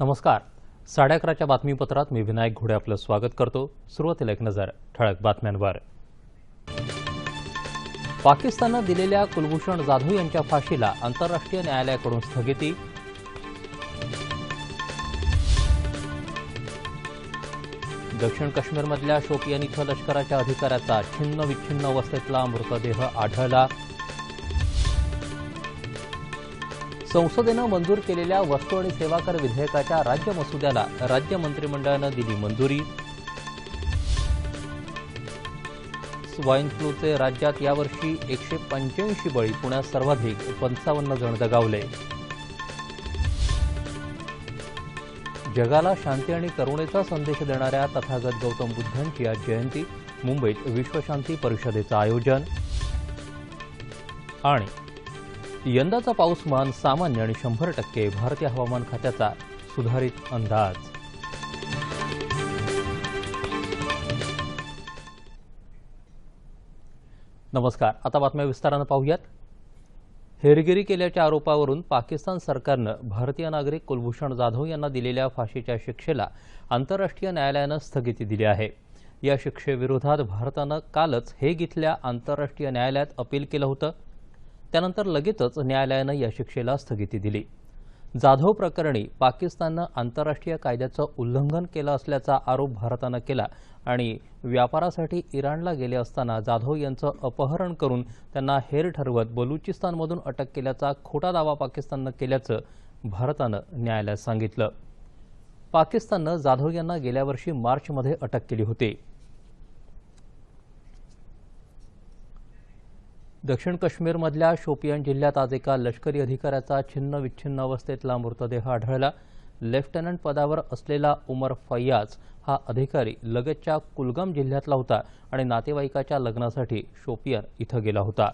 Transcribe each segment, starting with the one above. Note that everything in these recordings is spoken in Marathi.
नमस्कार. साडे अकराच्या बातमीपत्रात मी विनायक घोडे आपलं स्वागत करतो. सुरुवातीला एक नजर ठळक बातम्यांवर. पाकिस्ताननं दिलेल्या कुलभूषण जाधव यांच्या फाशीला आंतरराष्ट्रीय न्यायालयाकडून स्थगिती. दक्षिण काश्मीरमधल्या शोपियान इथं लष्कराच्या अधिकाऱ्याचा छिन्न विच्छिन्न अवस्थेतला मृतदेह आढळला. संसदेनं मंजूर केलेल्या वस्तू आणि सेवा कर विधेयकाच्या राज्य मसुद्याला राज्य मंत्रिमंडळानं दिली मंजुरी. स्वाईन फ्लूचे राज्यात यावर्षी एकशे पंच्याऐंशी बळी पुण्यात सर्वाधिक पंचावन्न जण दगावले. जगाला शांती आणि करुणेचा संदेश देणाऱ्या तथागत गौतम बुद्धांची आज जयंती मुंबईत विश्वशांती परिषदेचं आयोजन. आणि यंदाचा पाऊसमान सामान्य आणि शंभर टक्के भारतीय हवामान खात्याचा सुधारित अंदाज. नमस्कार. आता बातम्या विस्तारानं पाहूयात. हेरगिरी केल्याच्या आरोपावरून पाकिस्तान सरकारनं भारतीय नागरिक कुलभूषण जाधव यांना दिलेल्या फाशीच्या शिक्षेला आंतरराष्ट्रीय न्यायालयानं स्थगिती दिली आहे. या शिक्षेविरोधात भारतानं कालच हेग इथल्या आंतरराष्ट्रीय न्यायालयात अपील केलं होतं. त्यानंतर लगेचच न्यायालयानं या शिक्षेला स्थगिती दिली. जाधव प्रकरणी पाकिस्ताननं आंतरराष्ट्रीय कायद्याचं उल्लंघन केलं असल्याचा आरोप भारतानं केला आणि व्यापारासाठी इराणला गेले असताना जाधव यांचं अपहरण करून त्यांना हेर ठरवत बलुचिस्तानमधून अटक केल्याचा खोटा दावा पाकिस्ताननं केल्याचं भारतानं न्यायालयात सांगितलं. पाकिस्ताननं जाधव यांना गेल्या वर्षी मार्चमध्ये अटक केली होती. दक्षिण काश्मीरमधल्या शोपियान जिल्ह्यात आज एका लष्करी अधिकाऱ्याचा छिन्न विच्छिन्न अवस्थेतला मृतदेह आढळला. लेफ्टनंट पदावर असलेला उमर फय्याज हा अधिकारी लगतच्या कुलगाम जिल्ह्यातला होता आणि नातेवाईकाच्या लग्नासाठी शोपियान इथं गेला होता.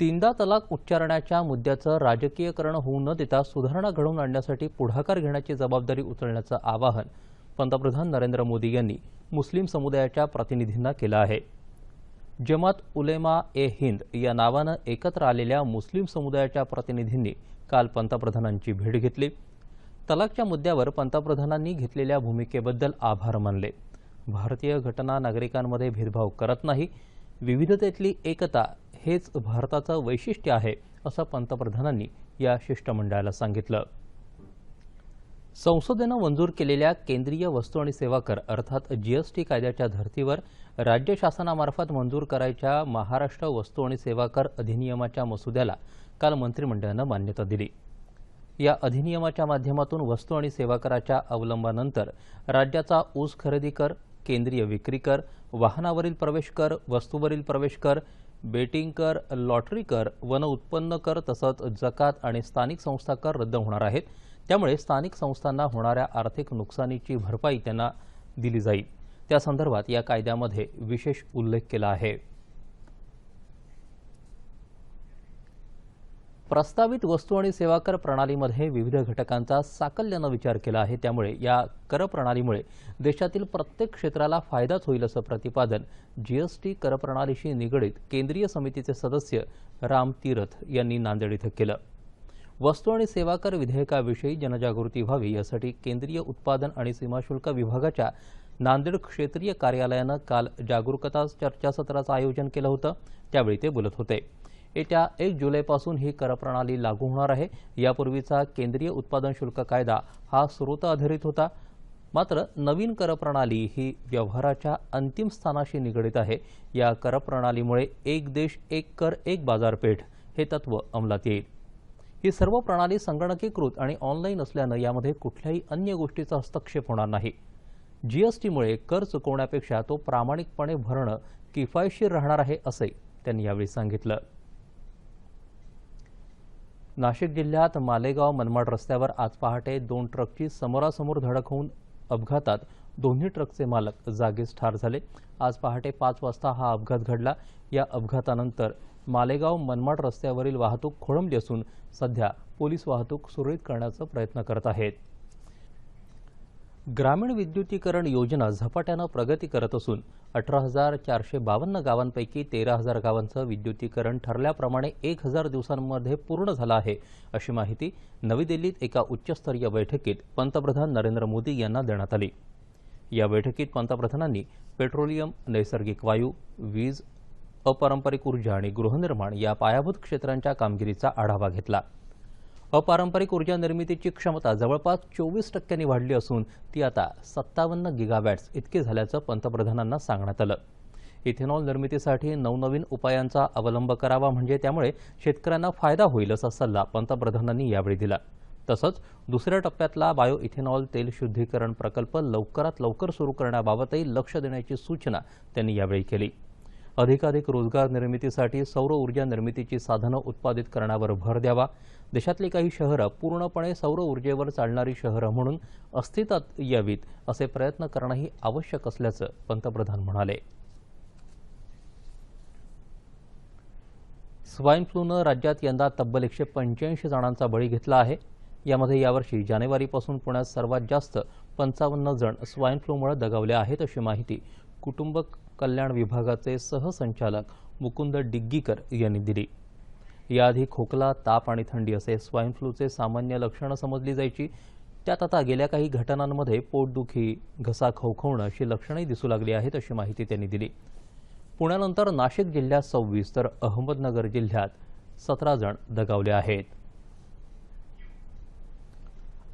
तीनदा तलाक उच्चारण्याच्या मुद्द्याचं राजकीयकरण होऊ न देता सुधारणा घडवून आणण्यासाठी पुढाकार घेण्याची जबाबदारी उचलण्याचं आवाहन पंतप्रधान नरेंद्र मोदी यांनी मुस्लिम समुदायाच्या प्रतिनिधींना केलं आहे. जमात उलेमा ए हिंद या नावानं एकत्र आलेल्या मुस्लिम समुदायाच्या प्रतिनिधींनी काल पंतप्रधानांची भेट घेतली. तलाकच्या मुद्द्यावर पंतप्रधानांनी घेतलेल्या भूमिकेबद्दल आभार मानले. भारतीय घटना नागरिकांमध्ये भेदभाव करत नाही. विविधतेतली एकता हेच भारताचं वैशिष्ट्य आहे असं पंतप्रधानांनी या शिष्टमंडळाला सांगितलं. संसदेनं मंजूर केलेल्या केंद्रीय वस्तू आणि सेवा कर अर्थात जीएसटी कायद्याच्या धर्तीवर राज्य शासनामार्फत मंजूर करायच्या महाराष्ट्र वस्तू आणि सेवा कर अधिनियमाच्या मसुद्याला काल मंत्रिमंडळानं मान्यता दिली. या अधिनियमाच्या माध्यमातून वस्तू आणि सेवा कराच्या अवलंबानंतर राज्याचा ऊस खरेदी कर केंद्रीय विक्री कर वाहनावरील प्रवेश कर वस्तूवरील प्रवेश कर बेटिंग कर लॉटरी कर वन उत्पन्न कर तसंच जकात आणि स्थानिक संस्था कर रद्द होणार आहेत. त्यामुळे स्थानिक संस्थांना होणाऱ्या आर्थिक नुकसानीची भरपाई त्यांना दिली जाईल. त्यासंदर्भात या कायद्यामध्ये विशेष उल्लेख केला आहे. प्रस्तावित वस्तू आणि सेवा कर प्रणालीमध्ये विविध घटकांचा साकल्यानं विचार केला आहे. त्यामुळे या कर प्रणालीमुळे देशातील प्रत्येक क्षेत्राला फायदाच होईल असं प्रतिपादन जीएसटी कर प्रणालीशी निगडीत केंद्रीय समितीचे सदस्य राम तीरथ यांनी नांदेड इथं केलं. वस्तू आणि सेवा कर विधेयकाविषयी जनजागृती व्हावी यासाठी केंद्रीय उत्पादन आणि सीमाशुल्क विभागाच्या नांदेड क्षेत्रीय कार्यालयानं काल जागरूकता चर्चासत्राचं आयोजन केलं होतं. त्यावेळी ते बोलत होते. येत्या एक जुलैपासून ही करप्रणाली लागू होणार आहे. यापूर्वीचा केंद्रीय उत्पादन शुल्क कायदा हा स्रोत आधारित होता. मात्र नवीन करप्रणाली ही व्यवहाराच्या अंतिम स्थानाशी निगडीत आहे. या करप्रणालीमुळे एक देश एक कर एक बाजारपेठ हे तत्व अंमलात येईल. ही सर्व प्रणाली संगणकीकृत आणि ऑनलाईन असल्यानं यामध्ये कुठल्याही अन्य गोष्टीचा हस्तक्षेप होणार नाही. जीएसटीमुळे कर चुकवण्यापेक्षा तो प्रामाणिकपणे भरणं किफायतशीर राहणार आहे असे त्यांनी यावेळी सांगितलं. नाशिक जिल्ह्यात मालेगाव मनमाड रस्त्यावर आज पहाटे दोन ट्रकची समोरासमोर धडक होऊन अपघातात दोन्ही ट्रकचे मालक जागीच ठार झाले. आज पहाटे पाच वाजता हा अपघात घडला. या अपघातानंतर मालेगाव मनमाड रस्त्यावरील वाहतूक खोळंबली असून सध्या पोलीस वाहतूक सुरळीत करण्याचा प्रयत्न करत आहेत. ग्रामीण विद्युतीकरण योजना झपाट्यानं प्रगती करत असून अठरा हजार चारशे बावन्न गावांपैकी तेरा हजार गावांचं विद्युतीकरण ठरल्याप्रमाणे एक हजार दिवसांमध्ये पूर्ण झालं आहे अशी माहिती नवी दिल्लीत एका उच्चस्तरीय बैठकीत पंतप्रधान नरेंद्र मोदी यांना देण्यात आली. या बैठकीत पंतप्रधानांनी पेट्रोलियम नैसर्गिक वायू वीज अपारंपरिक ऊर्जा आणि गृहनिर्माण या पायाभूत क्षेत्रांच्या कामगिरीचा आढावा घेतला. अपारंपरिक ऊर्जा निर्मितीची क्षमता जवळपास चोवीस टक्क्यांनी वाढली असून ती आता सत्तावन्न गिगावॅट्स इतकी झाल्याचं पंतप्रधानांना सांगण्यात आलं. इथेनॉल निर्मितीसाठी नवनवीन उपायांचा अवलंब करावा म्हणजे त्यामुळे शेतकऱ्यांना फायदा होईल असा सल्ला पंतप्रधानांनी यावेळी दिला. तसंच दुसऱ्या टप्प्यातला बायो इथेनॉल तेल शुद्धीकरण प्रकल्प लवकरात लवकर सुरू करण्याबाबतही लक्ष देण्याची सूचना त्यांनी यावेळी केली. अधिकाधिक रोजगार निर्मितीसाठी सौर ऊर्जा निर्मितीची साधनं उत्पादित करण्यावर भर द्यावा. देशातली काही शहरं पूर्णपणे सौर ऊर्जेवर चालणारी शहरं म्हणून अस्तित्वात यावीत असे प्रयत्न करणंही आवश्यक असल्याचं पंतप्रधान म्हणाले. स्वाईन फ्लूनं राज्यात यंदा तब्बल एकशे पंच्याऐंशी जणांचा बळी घेतला आहे. यामध्ये यावर्षी जानेवारीपासून पुण्यात सर्वात जास्त पंचावन्न जण स्वाईन फ्लूमुळे दगावले आहेत अशी माहिती कुटुंब कल्याण विभागाचे सहसंचालक मुकुंद डिग्गीकर यांनी दिली. याआधी खोकला ताप आणि थंडी असे स्वाईन फ्लूचे सामान्य लक्षणं समजली जायची. त्यात आता गेल्या काही घटनांमध्ये पोटदुखी घसा खवखवणं अशी लक्षणंही दिसू लागली आहेत अशी माहिती त्यांनी दिली. पुण्यानंतर नाशिक जिल्ह्यात सव्वीस तर अहमदनगर जिल्ह्यात सतरा जण दगावले आहेत.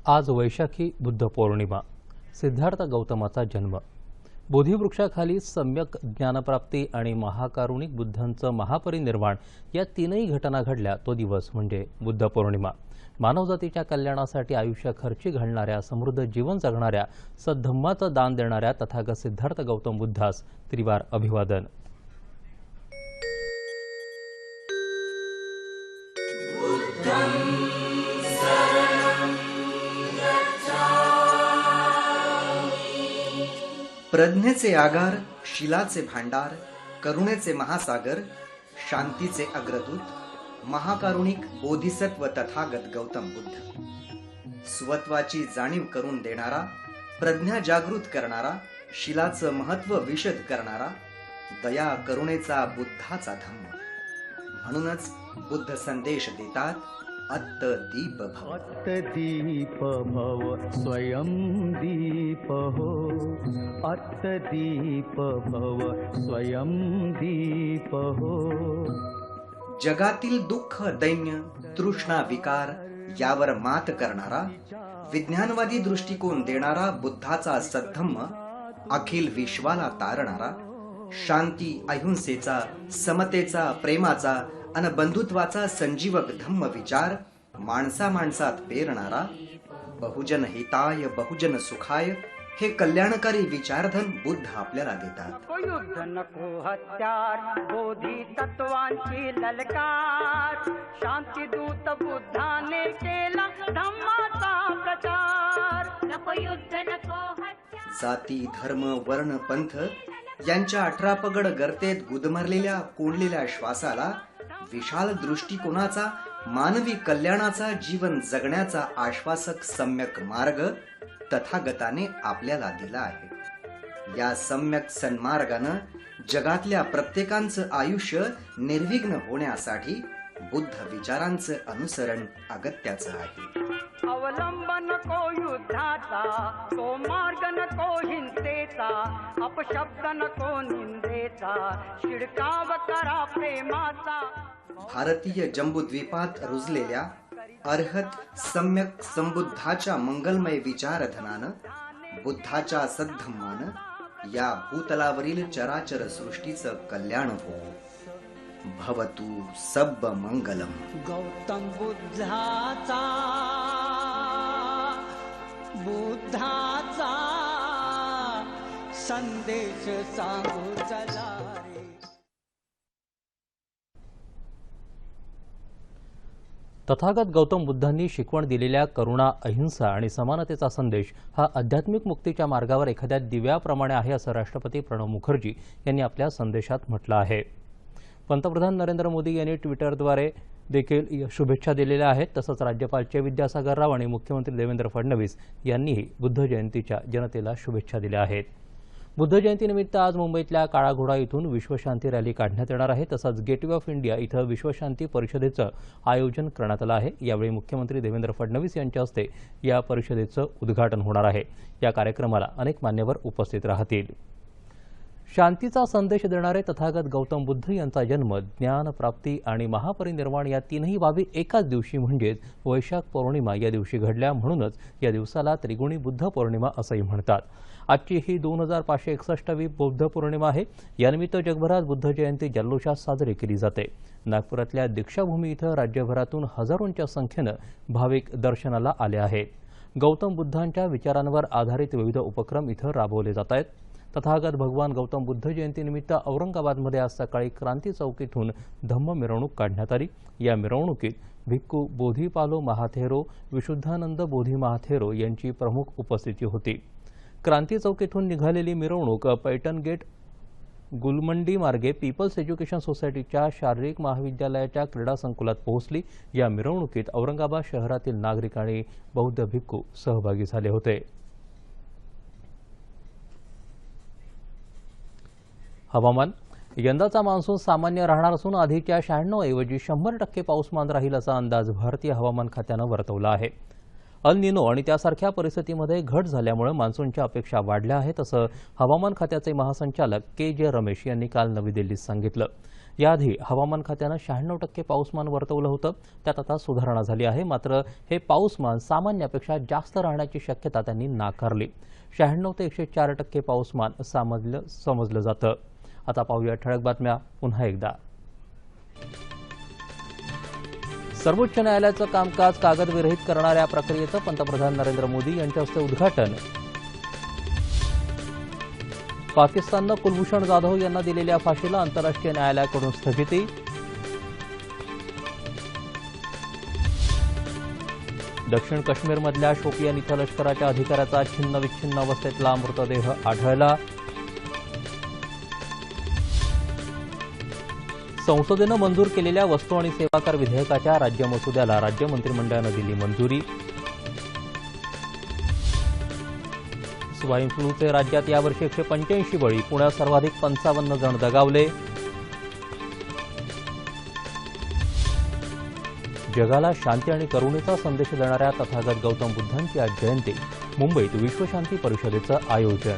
आज वैशाखी बुद्ध पौर्णिमा. सिद्धार्थ गौतमाचा जन्म. बोधिवृक्षाखाली सम्यक ज्ञानप्राप्ती आणि महाकारुणिक बुद्धांचं महापरिनिर्वाण या तीनही घटना घडल्या तो दिवस म्हणजे बुद्ध पौर्णिमा. मानवजातीच्या कल्याणासाठी आयुष्य खर्ची घालणाऱ्या समृद्ध जीवन जगणाऱ्या सद्धम्माचं दान देणाऱ्या तथागत सिद्धार्थ गौतम बुद्धास त्रिवार अभिवादन. प्रज्ञेचे आगार शिलाचे भांडार करुणेचे महासागर शांतीचे अग्रदूत महाकारुणिक बोधिसत्व तथागत गौतम बुद्ध. स्वत्वाची जाणीव करून देणारा प्रज्ञा जागृत करणारा शिलाचं महत्त्व विशद करणारा दया करुणेचा बुद्धाचा धम्म. म्हणूनच बुद्ध संदेश देतात अत्त दीप भव अत्तदीप भव स्वयं दीप हो अत्तदीप भव स्वयं दीप हो जगातील दुःख दैन्य तृष्णा विकार यावर मात करणारा विज्ञानवादी दृष्टिकोन देणारा बुद्धाचा सद्धम्म अखिल विश्वाला तारणारा शांती अहिंसेचा समतेचा प्रेमाचा अन बंधुत्वाचा संजीवक धम्म विचार माणसा माणसात पेरणारा बहुजन हिताय बहुजन सुखाय हे कल्याणकारी विचारधन बुद्ध आपल्याला देतात. नको हत्यार बोधी तत्वांची ललकार शांती दूत बुद्धाने केला धम्माचा प्रचार. नको युद्ध नको हत्यार जाती धर्म वर्ण पंथ यांच्या अठरा पगड गर्तेत गुदमरलेल्या कोंडलेल्या श्वासाला विशाल दृष्टिकोनाचा मानवी कल्याणाचा जीवन जगण्याचा आश्वासक सम्यक मार्ग तथागताने आपल्याला दिला आहे. या सम्यक सन्मार्गानं जगातल्या प्रत्येकांचं आयुष्य निर्विघ्न होण्यासाठी बुद्ध विचारांचं अनुसरण अगत्याचं आहे. अवलंब नको युद्धाचा तो मार्ग नको हिंसेचा अपशब्द नको निंदेचा शिडकाव करा प्रेमाचा. भारतीय जम्बूद्वीपात रुजलेल्या अर्हत सम्यक संबुद्धाच्या मंगलमय विचारधनानं बुद्धाच्या सद्धम्मानं या भूतलावरील चराचर सृष्टीचं कल्याण हो. भवतु सब्ब मंगलम गौतम बुद्धाचा बुद्धाचा संदेश सांगू चला रे. तथागत गौतम बुद्धांनी शिकवण दिलेल्या करुणा अहिंसा आणि समानतेचा संदेश हा आध्यात्मिक मुक्तीच्या मार्गावर एखाद्या दिव्याप्रमाणे आहे असं राष्ट्रपती प्रणव मुखर्जी यांनी आपल्या संदेशात म्हटलं आहे. पंतप्रधान नरेंद्र मोदी यांनी ट्विटरद्वारे देखील शुभेच्छा दिलेल्या आहेत. तसंच राज्यपाल चे विद्यासागर राव आणि मुख्यमंत्री देवेंद्र फडणवीस यांनीही बुद्ध जयंतीच्या जनतेला शुभेच्छा दिल्या आहेत. बुद्ध जयंतीनिमित्त आज मुंबईतल्या काळाघोडा इथून विश्वशांती रॅली काढण्यात येणार आहे. तसंच गेटवे ऑफ इंडिया इथं विश्वशांती परिषदेचं आयोजन करण्यात आलं आहे. यावेळी मुख्यमंत्री देवेंद्र फडणवीस यांच्या हस्ते या परिषदेचं उद्घाटन होणार आहे. या कार्यक्रमाला अनेक मान्यवर उपस्थित राहतील. शांतीचा संदेश देणारे तथागत गौतम बुद्ध यांचा जन्म ज्ञान प्राप्ती आणि महापरिनिर्वाण या तीनही बाबी एकाच दिवशी म्हणजेच वैशाख पौर्णिमा या दिवशी घडल्या म्हणूनच या दिवसाला त्रिगुणी बुद्ध पौर्णिमा असंही म्हणतात. आजची ही दोन हजार पाचशे एकसष्टावी बुद्ध पौर्णिमा आहे. यानिमित्त जगभरात बुद्ध जयंती जल्लोषात साजरी केली जाते. नागपुरातल्या दीक्षाभूमी इथं राज्यभरातून हजारोंच्या संख्येनं भाविक दर्शनाला आले आहेत. गौतम बुद्धांच्या विचारांवर आधारित विविध उपक्रम इथं राबवले जात आहेत. तथागत भगवान गौतम बुद्ध जयंतीनिमित्त औरंगाबादमध्ये आज सकाळी क्रांती चौकीतून धम्म मिरवणूक काढण्यात आली. या मिरवणुकीत भिक्खू बोधीपालो महाथेरो विशुद्धानंद बोधी महाथेरो यांची प्रमुख उपस्थिती होती. क्रांती चौकीतून निघालेली मिरवणूक पैठण गेट गुलमंडी मार्गे पीपल्स एज्युकेशन सोसायटीच्या शारीरिक महाविद्यालयाच्या क्रीडा संकुलात पोहोचली. या मिरवणुकीत औरंगाबाद शहरातील नागरिक आणि बौद्ध भिक्खू सहभागी झाले होते. हवामान. यंदाचा मान्सून सामान्य राहणार असून आधीच्या शहाण्णव ऐवजी शंभर टक्के पाऊसमान राहील असा अंदाज भारतीय हवामान खात्यानं वर्तवला आहे. अल निनो आणि त्यासारख्या परिस्थितीमध्ये घट झाल्यामुळे मान्सूनच्या अपेक्षा वाढल्या आहेत असं हवामान खात्याचे महासंचालक के जे रमेश यांनी काल नवी दिल्लीत सांगितलं. याआधी हवामान खात्यानं शहाण्णव टक्के पाऊसमान वर्तवलं होतं. त्यात आता सुधारणा झाली आहे मात्र हे पाऊसमान सामान्यापेक्षा जास्त राहण्याची शक्यता त्यांनी नाकारली. शहाण्णव ते एकशे चार टक्के पाऊसमान समजलं समजलं जातं. आता पाहूया ठळक बातम्या पुन्हा एकदा. सर्वोच्च न्यायालयाचं कामकाज कागदविरहित करणाऱ्या प्रक्रियेचं पंतप्रधान नरेंद्र मोदी यांच्या हस्ते उद्घाटन. पाकिस्ताननं कुलभूषण जाधव यांना दिलेल्या फाशीला आंतरराष्ट्रीय न्यायालयाकडून स्थगिती. दक्षिण काश्मीरमधल्या शोपियान इथं लष्कराच्या अधिकाऱ्याचा छिन्न विच्छिन्न अवस्थेतला मृतदेह आढळला. संसदेनं मंजूर केलेल्या वस्तू आणि सेवा कर विधेयकाच्या राज्य मसुद्याला राज्य मंत्रिमंडळानं दिली मंजुरी. स्वाईन फ्लूचे राज्यात यावर्षी एकशे पंच्याऐंशी बळी पुण्यात सर्वाधिक पंचावन्न जण दगावले. जगाला शांती आणि करुणेचा संदेश देणाऱ्या तथागत गौतम बुद्धांची आज जयंती मुंबईत विश्वशांती परिषदेचं आयोजन.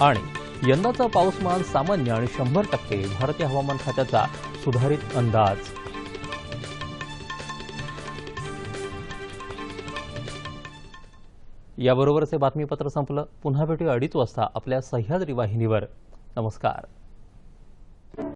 आणि यंदाचा पाऊसमान सामान्य आणि शंभर टक्के भारतीय हवामान खात्याचा सुधारित अंदाज. याबरोबरच हे बातमीपत्र संपलं. पुन्हा भेटूया अडीच वाजता आपल्या सह्याद्री वाहिनीवर. नमस्कार.